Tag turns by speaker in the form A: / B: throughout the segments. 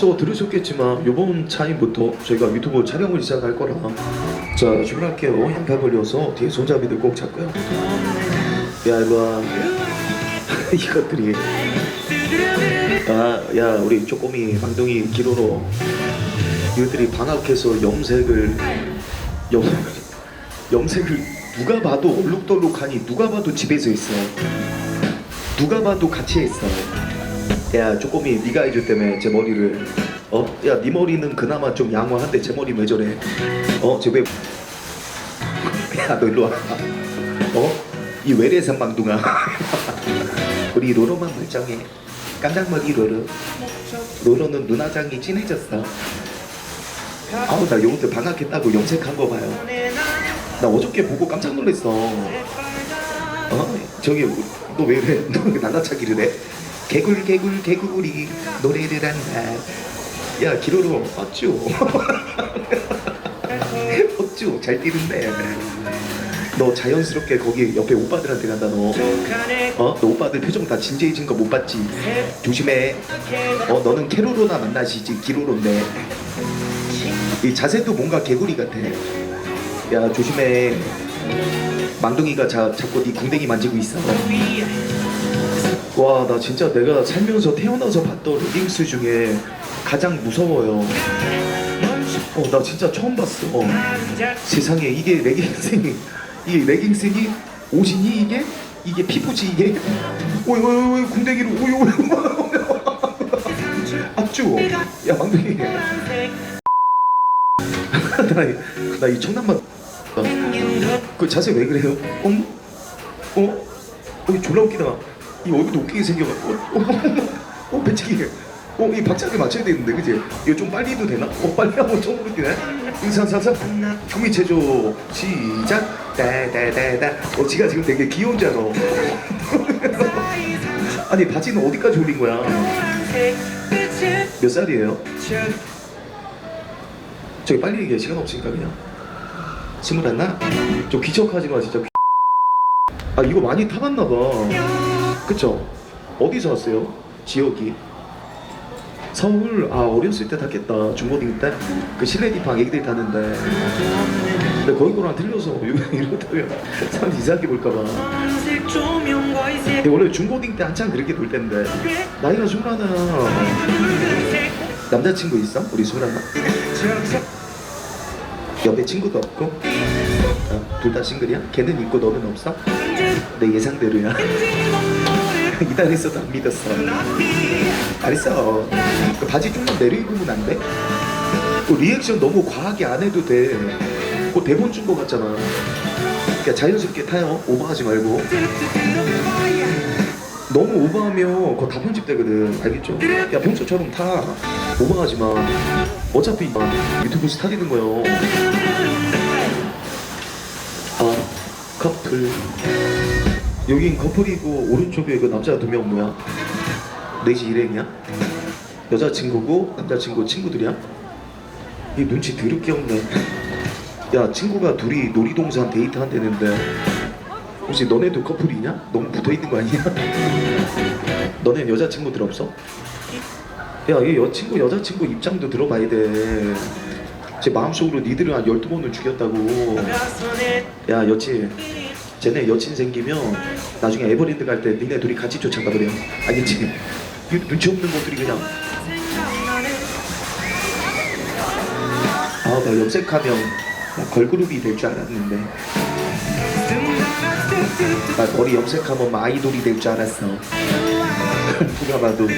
A: 앞서 들으셨겠지만 이번 차임부터 저희가 유튜브 촬영을 시작할 거라. 자 출발할게요. 양팔 벌려서 뒤에 손잡이들 꼭 잡고요. 야 일로와. 이것들이. 아 야 우리 쪼꼬미 망둥이 기로로 이것들이 방학해서 염색을 염, 염색을 누가 봐도 얼룩덜룩하니 누가 봐도 집에서 했어. 누가 봐도 같이 했어 야 쪼꼬미 네가 해줬다며 제 머리를 어? 야 네 머리는 그나마 좀 양호한데 제 머리 왜 저래 어? 쟤왜 야너 일로 와 어? 이 외래산 망둥아 우리 로로만 멀쩡해 깜짝머리 로로 로로는 눈화장이 진해졌어 아우 나 요것들 방학했다고 염색한 거 봐요 나 어저께 보고 깜짝 놀랐어 어? 저기 너 왜 이래? 너 왜 날라차기를 해? 개굴 개굴 개굴이 노래를 한다 야 기로로 어쭈. 어쭈. 잘 뛰는데. 너 자연스럽게 거기 옆에 오빠들한테 간다 너. 어? 너 오빠들 표정 다 진지해진 거 못 봤지? 조심해. 어 너는 캐로로나 만나시지 기로로인데. 이 자세도 뭔가 개구리 같아. 야 조심해. 망둥이가 자, 자꾸 네 궁뎅이 만지고 있어 와 나 진짜 내가 살면서 태어나서 봤던 레깅스 중에 가장 무서워요 어 나 진짜 처음 봤어 어. 세상에 이게 레깅스니 이게 레깅스니 옷이니 이게 이게 피부지 이게 오이 오이 오이 궁뎅이로 오이 오이 압주 야 망둥이 나이 청남만 어. 그 자세 왜 그래요? 어? 어, 이 졸라 웃기다. 이 얼굴도 웃기게 생겨갖고. 어, 어, 어, 배치기. 어, 이 박자를 맞춰야 되는데, 그지? 이거 좀 빨리 해도 되나? 어, 빨리 하면 처음으로 뛰네. 인사사사. 준비 체조 시작. 따다다다. 어, 지가 지금 되게 귀여운 줄 알아. 아니, 바지는 어디까지 올린 거야? 몇 살이에요? 저기 빨리 얘기해. 시간 없으니까 그냥. 스물 하나? 좀 귀척하지 마 진짜 아 이거 많이 타봤나 봐 그쵸? 어디서 왔어요? 지역이 서울 아 어렸을 때 탔겠다 중고딩 때그 실내디팡 애기들이 타는데 근데 거기 거랑 틀려서 이러다가 사람 이상하게 볼까봐 원래 중고딩 때 한창 그렇게 놀 텐데 나이가 스물하나 남자친구 있어? 우리 스물하나 옆에 친구도 없고 어, 둘다 싱글이야? 걔는 있고 너는 없어? 내 예상대로야 이달했어도 안 믿었어. 알았어. 그 바지 좀만 내려입으면 안 돼? 그 리액션 너무 과하게 안 해도 돼 그 대본 준 거 같잖아. 그러니까 자연스럽게 타요. 오버하지 말고. 너무 오버하면 그거 다 편집되거든. 알겠죠? 야 평소처럼 타. 오버하지 마. 어차피 유튜브 스타 되는 거요. 아 커플 여긴 커플이고 오른쪽에 그 남자 두 명 뭐야? 넷이 일행이야? 여자친구고 남자친구 친구들이야? 이 눈치 더럽게 없네 야 친구가 둘이 놀이동산 데이트 한대는데 혹시 너네도 커플이냐? 너무 붙어있는 거 아니야? 너네 여자친구들 없어? 야, 이 여친구, 여자친구 입장도 들어봐야 돼. 제 마음속으로 니들을 한 12번을 죽였다고. 야, 여친. 쟤네 여친 생기면 나중에 에버랜드 갈 때 니네 둘이 같이 쫓아가 버려. 알겠지? 이 눈치 없는 것들이 그냥. 아, 나 염색하면 나 걸그룹이 될 줄 알았는데. 나 머리 염색하면 막 아이돌이 될 줄 알았어. 누가 봐도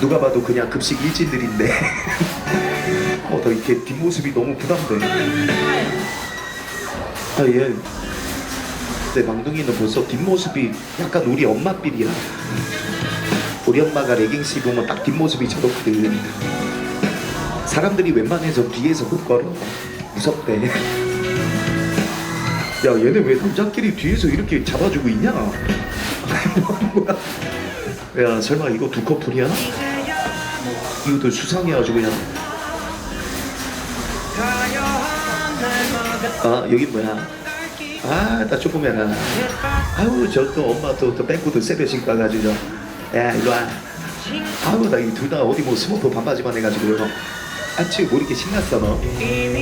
A: 누가 봐도 그냥 급식 일진들인데 어, 나 이렇게 뒷모습이 너무 부담돼 아얘 내 망둥이는 벌써 뒷모습이 약간 우리 엄마 삘이야. 우리 엄마가 레깅스 입으면 딱 뒷모습이 저렇거든 사람들이 웬만해서 뒤에서 못 걸어. 무섭대. 야 얘네 왜 남자끼리 뒤에서 이렇게 잡아주고 있냐? 야 설마 이거 두 커플이야? 이것도 수상해 아주 그냥. 아 여기 뭐야 아 나 조금해라 아우 저또 엄마 또, 또 뺑꾸도 세배 신고 와가지고. 야 일로 와. 아우 나이 둘 다 어디 뭐 스머프 반바지만 해가지고요 아치 뭐 이렇게 신났어 너?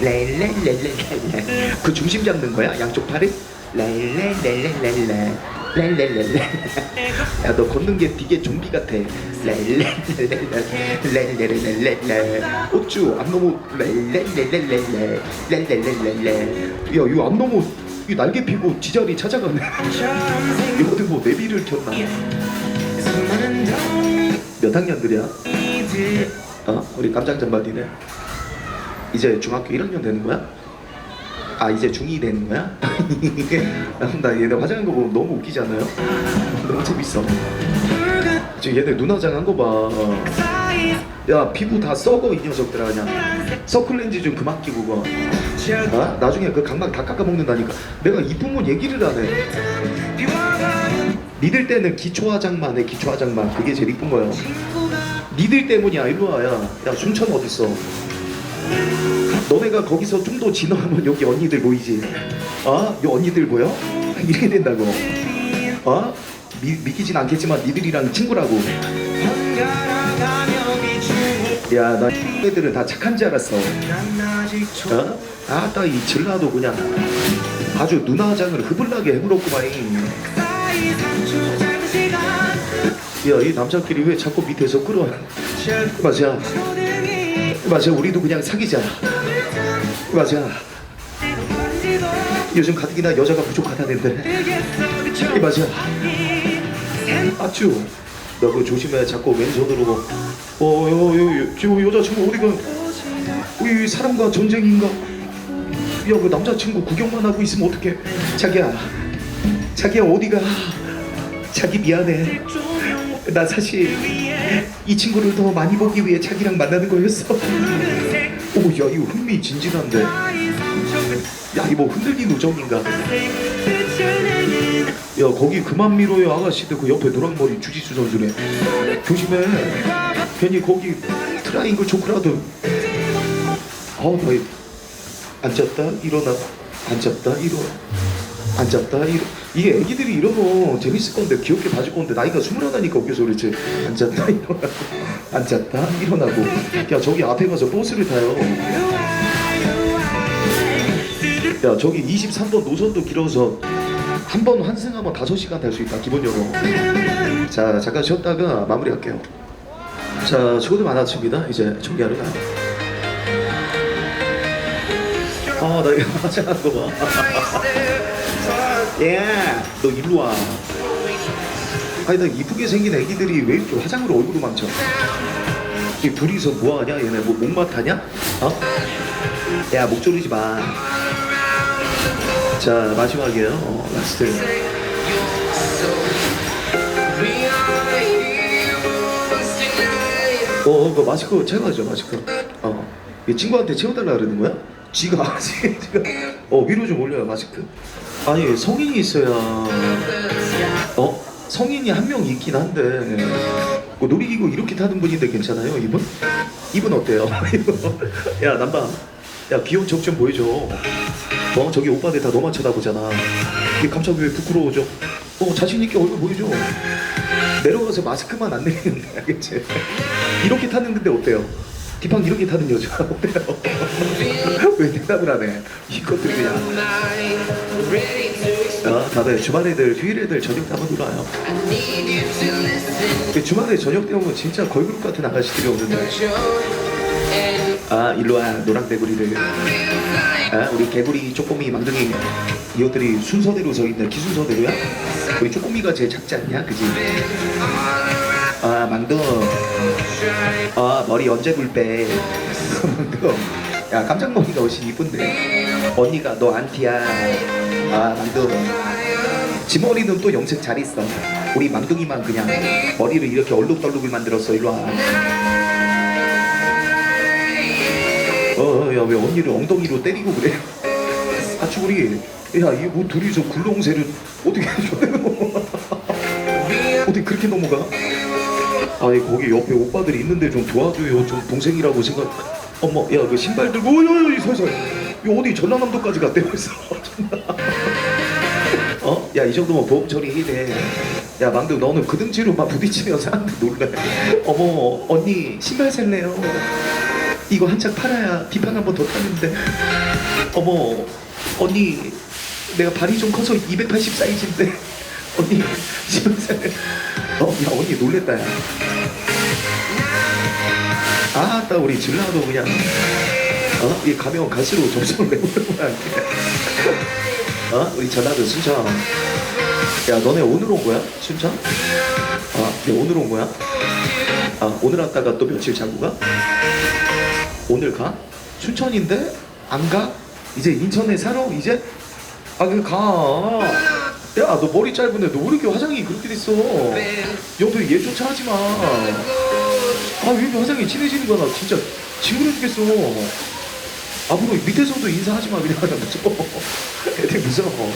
A: 랄랄랄랄랄라 그 중심 잡는 거야 양쪽 팔을 랄랄랄랄랄라 랄랄랄라 야너 걷는 게 되게 좀비 같아 랄랄랄랄랄랄랄랄랄라 어쭈 안 넘어 랄랄랄랄랄라 랄랄랄랄라 야이거 안 넘어 이 날개 피고 지자리 찾아가네 이거 어디 뭐 내비를 켰나 몇 학년들이야? 어? 우리 깜짝 전반이네 이제 중학교 1학년 되는 거야? 아 이제 중2 되는 거야? 나 얘네 화장한 거 보면 너무 웃기지 않아요? 너무 재밌어 지금 얘네 눈 화장한 거 봐 야 피부 다 썩어 이 녀석들아 그냥. 서클렌즈 좀 그만 끼고 가 어? 나중에 그 각막 다 깎아먹는다니까. 내가 이쁘면 얘기를 안해. 니들 때는 기초 화장만 해 기초 화장만. 그게 제일 이쁜 거야. 니들 때문이야 일로 와 야. 야 순천 어딨어? 너네가 거기서 좀 더 지나가면 여기 언니들 보이지. 어? 이 언니들 보여? 이렇게 된다고. 어? 미, 믿기진 않겠지만 니들이랑 친구라고 야 나 애들은 다 착한 줄 알았어. 어? 아따 이 전라도 그냥 아주 눈화장을 흐블나게 해물었구만 야 이 남자끼리 왜 자꾸 밑에서 끌어 맞아. 맞아 우리도 그냥 사귀자. 맞아. 요즘 가뜩이나 여자가 부족하다는데. 이 맞아. 아쭈. 너 그거 조심해 자꾸 왼손으로 어여 여 여, 여자친구 어디가 우리 사람과 전쟁인가? 야 그 남자친구 구경만 하고 있으면 어떡해? 자기야 자기야 어디가? 자기 미안해. 나 사실 이 친구를 더 많이 보기 위해 자기랑 만나는 거였어. 오 야 이거 흥미진진한데 야 이거 흔들린 우정인가? 야 거기 그만 밀어요 아가씨들. 그 옆에 노랑머리 주짓수 선수네. 조심해. 괜히 거기 트라이앵글 조크라도. 아나 앉았다 일어나. 앉았다 일어나. 앉았다 일어. 이게 애기들이 이러면 재밌을 건데 귀엽게 봐줄 건데 나이가 스물하나니까 웃겨서 그렇지 앉았다 일어나고 앉았다 일어나고. 야 저기 앞에 가서 버스를 타요 야 저기 23번 노선도 길어서 한 번 환승하면 5시간 탈 수 있다 기본적으로 자 잠깐 쉬었다가 마무리할게요 자 수고들 많았습니다 이제 정리하러 가요 아나 이거 화장한 거봐 야, 너 일로 와. 아니 나 이쁘게 생긴 애기들이 왜 이렇게 화장을 얼굴로 망쳐? 이 둘이서 뭐 하냐? 얘네 뭐 목마타냐? 어? 야, 목 조르지 마. 자, 마지막이에요. 어, 라스트. 어, 어, 그 마스크 채워야죠, 마스크. 어. 이 친구한테 채워달라 그러는 거야? 지가, 지가. 어, 위로 좀 올려요, 마스크. 아니, 성인이 있어야. 어? 성인이 한 명 있긴 한데. 그 놀이기구 이렇게 타는 분인데 괜찮아요, 이분? 이분 어때요? 야, 남방. 야, 귀여운 척좀 보여줘. 어, 저기 오빠들 다 너만 쳐다보잖아. 이게 갑자기 왜 부끄러워져? 어, 자신있게 얼굴 보여줘. 내려가서 마스크만 안 내리는데 알겠지? 이렇게 타는 근데 어때요? 디팡 이렇게 타는 여자 어때요? 왜 대답을 안 해? 이것들이 그냥 어, 다들 주말에들 휴일에들 저녁 때 한번 놀아요 그 주말에 저녁 때 오면 진짜 걸그룹 같은 아가씨들이 오는데 아 일로와 노랑 개구리들 아 우리 개구리 쪼꼬미 망둥이. 이것들이 순서대로 서 있네. 기순서대로야? 우리 쪼꼬미가 제일 작지 않냐? 그지? 아 망둥. 아 머리 언제 굴빼? 망둥. 야 깜짝머리가 훨씬 이쁜데. 언니가 너 안티야. 아 망둥. 지 머리는 또 염색 잘 있어. 우리 망둥이만 그냥 머리를 이렇게 얼룩덜룩을 만들었어 일로와 어, 야, 왜 언니를 엉덩이로 때리고 그래? 아, 주구리, 야, 이 뭐 둘이서 굴렁쇠를 어떻게 저대로 어떻게 그렇게 넘어가? 아니, 거기 옆에 오빠들이 있는데 좀 도와줘요. 좀 동생이라고 생각. 어머, 야, 그 신발 들고, 어, 야, 야, 살살. 이 어디 전라남도까지 갔대 벌써. 어? 야, 이 정도면 보험 처리 해야 돼. 야 망두 너는 그 등치로만 부딪히면 사람들 놀래 어머 언니 신발 살래요 이거 한짝 팔아야 비판 한 번 더 타는데 어머 언니 내가 발이 좀 커서 280 사이즈인데 언니 살래 어야 언니 놀랬다 야 아따 우리 질라도 그냥 어? 이 가면 갈수록 점수를 내보는구나 어? 우리 전라도 순천 야 너네 오늘 온 거야? 순천? 아, 네, 오늘 온 거야? 아, 오늘 왔다가 또 며칠 자고 가? 오늘 가? 춘천인데? 안 가? 이제 인천에 살아? 이제? 아, 그래 가. 야, 너 머리 짧은데 너 왜 이렇게 화장이 그렇게 됐어? 여도 얘조차 하지 마. 아, 왜 이렇게 화장이 진해지는 거야? 나 진짜 징그러 죽겠어. 앞으로 밑에서도 인사하지 마, 그냥. 나 무서워. 애들 무서워.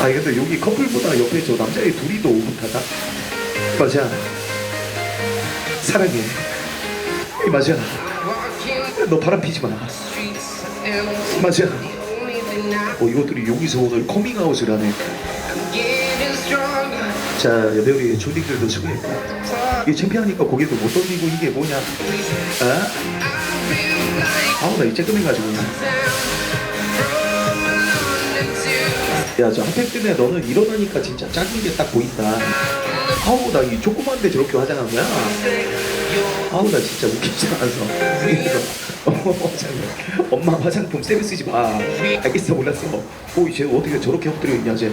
A: 아니 근데 여기 커플보다 옆에 저 남자애 둘이 더 오붓하다 맞아 사랑해 맞아. 너 바람 피지 마. 맞아. 어 이것들이 여기서 오늘 커밍아웃을 하네. 자 여배 우리 조디들도 수고했고 이게 창피하니까 고개도 못 돌리고 이게 뭐냐. 아? 아우 나이 쬐끔해가지고. 야저 핫팩 때문에 너는 일어나니까 진짜 작은 게 딱 보인다 아우 나 이 조그만데 저렇게 화장한 거야? 아우 나 진짜 웃기지 않아서. 엄마 화장품 세게 쓰지 마. 알겠어 몰랐어. 오이 쟤 어떻게 저렇게 엎드려 있냐 쟤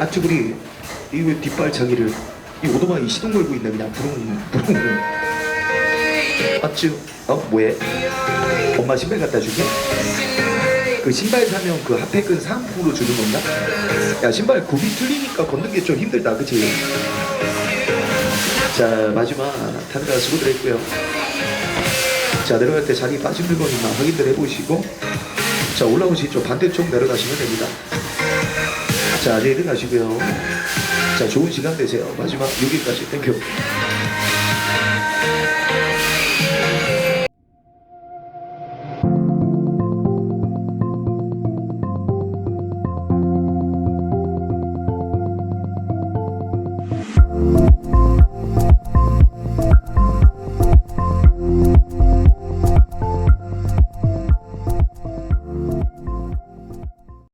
A: 아쭈구리 이왜 뒷발차기를 이 오토바이 시동 걸고 있네 그냥. 부릉 부릉. 아쭈 어 뭐해? 엄마 신발 갖다 줄게 그 신발 사면 그 핫팩은 상품으로 주는 건가? 야 신발 굽이 틀리니까 걷는 게 좀 힘들다 그치? 자 마지막 다들 수고들 했고요. 자 내려갈 때 자리 빠진 물건 있나 확인들 해보시고 자 올라오시죠 반대쪽 내려가시면 됩니다. 자 내일 가시고요. 자 좋은 시간 되세요. 마지막 여기까지 땡큐